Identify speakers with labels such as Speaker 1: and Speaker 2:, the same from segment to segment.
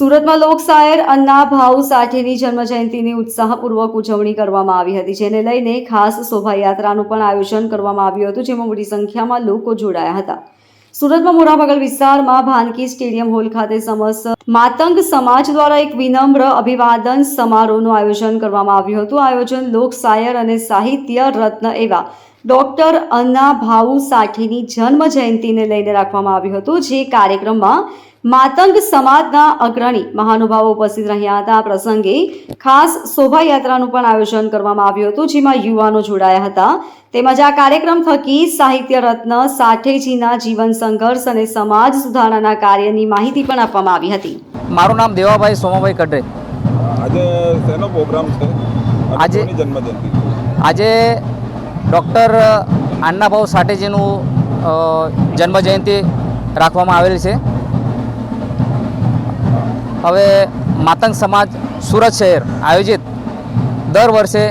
Speaker 1: સુરતમાં લોકશાયર અન્ના ભાઉ સાઠેની જન્મજયંતિની ઉત્સાહપૂર્વક ઉજવણી કરવામાં આવી હતી, જેને લઈને ખાસ શોભાયાત્રાનું પણ આયોજન કરવામાં આવ્યું હતું, જેમાં મોટી સંખ્યામાં લોકો જોડાયા હતા. સુરતમાં મોરાભાગલ વિસ્તારમાં ભાનકી સ્ટેડિયમ હોલ ખાતે સમસ્ત માતંગ સમાજ દ્વારા એક વિનમ્ર અભિવાદન સમારોહનું આયોજન કરવામાં આવ્યું હતું. આયોજન લોકશાયર અને સાહિત્ય રત્ન એવા ડોક્ટર અન્ના ભાઉ સાઠીની જન્મ જયંતિને લઈને રાખવામાં આવ્યું હતું જે કાર્યક્રમમાં માતંગ સમાજના અગ્રણી મહાનુભાવો ઉપસ્થિત રહ્યા હતા. આ પ્રસંગે ખાસ શોભાયાત્રાનું પણ આયોજન કરવામાં આવ્યું હતું જેમાં યુવાનો જોડાયા હતા. તેમજ આ કાર્યક્રમ થકી સાહિત્ય રત્ન સાઠેજીના જીવન સંઘર્ષ અને સમાજ સુધારણાના કાર્યની માહિતી પણ આપવામાં આવી હતી.
Speaker 2: મારું નામ દેવાભાઈ સોમાભાઈ કડરે
Speaker 3: આજે પ્રોગ્રામ છે?
Speaker 2: આજે- આજે ડૉક્ટર આન્નાભાઉ સાટેજીનું જન્મજયંતિ રાખવામાં આવેલ છે. હવે માતંગ સમાજ સુરત શહેર આયોજિત દર વર્ષે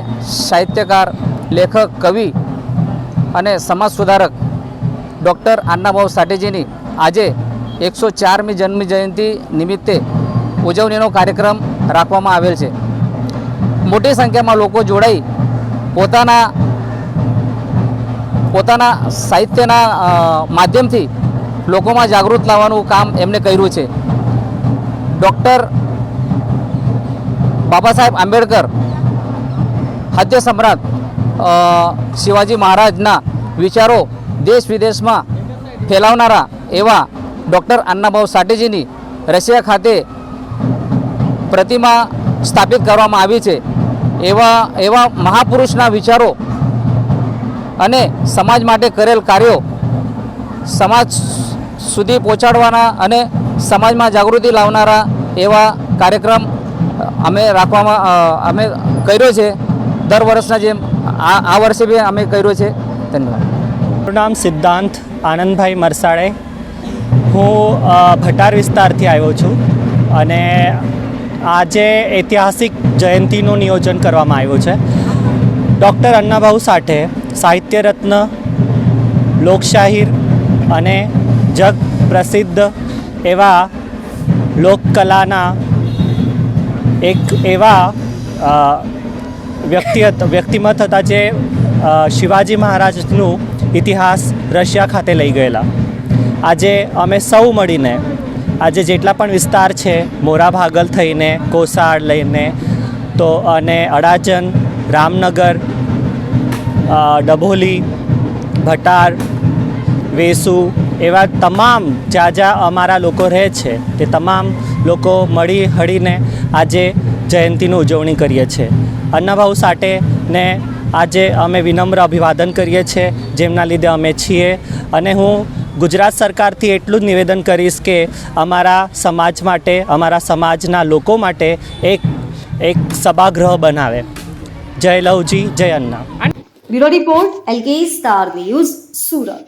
Speaker 2: સાહિત્યકાર, લેખક, કવિ અને સમાજ સુધારક ડૉક્ટર આન્નાભાઉ સાટેજીની આજે એકસો ચારમી જન્મ જયંતિ નિમિત્તે ઉજવણીનો કાર્યક્રમ રાખવામાં આવેલ છે. મોટી સંખ્યામાં લોકો જોડાઈ પોતાના પોતાના સાહિત્યના માધ્યમથી લોકોમાં જાગૃત લાવવાનું કામ એમને કર્યું છે. ડૉક્ટર બાબા સાહેબ આંબેડકર હાસ્ય સમ્રાટ શિવાજી મહારાજના વિચારો દેશ વિદેશમાં ફેલાવનારા એવા ડૉક્ટર અન્નાભાઉ સાટેજીની રશિયા ખાતે પ્રતિમા સ્થાપિત કરવામાં આવી છે. એવા એવા મહાપુરુષના વિચારો અને સમાજ માટે કરેલ કાર્યો સમાજ સુધી પહોંચાડવાના અને સમાજમાં જાગૃતિ લાવનારા એવા કાર્યક્રમ અમે રાખવામાં અમે કર્યો છે. દર વર્ષના જેમ આ આ વર્ષે બી અમે કર્યો છે. ધન્યવાદ.
Speaker 4: મારું નામ સિદ્ધાંત આનંદભાઈ મરસાળે. હું ભટાર વિસ્તારથી આવ્યો છું અને આજે ઐતિહાસિક જયંતિનું નિયોજન કરવામાં આવ્યું છે. ડૉક્ટર અન્નાભાઉ સાઠે સાહિત્ય રત્ન લોકશાહીર અને જગ પ્રસિદ્ધ એવા લોકકલાના એક એવા વ્યક્તિ વ્યક્તિમત હતા જે શિવાજી મહારાજનું ઇતિહાસ રશિયા ખાતે લઈ ગયેલા. આજે અમે સૌ મળીને, આજે જેટલા પણ વિસ્તાર છે, મોરા ભાગલ થઈને કોસાડ લઈને, તો અને અડાજન રામનગર ડભોલી, ભટાર, વેસુ એવા તમામ જ્યાં જ્યાં અમારા લોકો રહે છે તે તમામ લોકો મળી હળીને આજે જયંતિની ઉજવણી કરીએ છીએ. અન્નાભાઉ સાટેને આજે અમે વિનમ્ર અભિવાદન કરીએ છીએ, જેમના લીધે અમે છીએ અને હું ગુજરાત સરકારથી એટલું જ નિવેદન કરીશ કે અમારા સમાજ માટે, અમારા સમાજના લોકો માટે એક એક સભાગૃહ બનાવે. જય લવજી જય Anna.
Speaker 1: Bureau report LK star news Surat.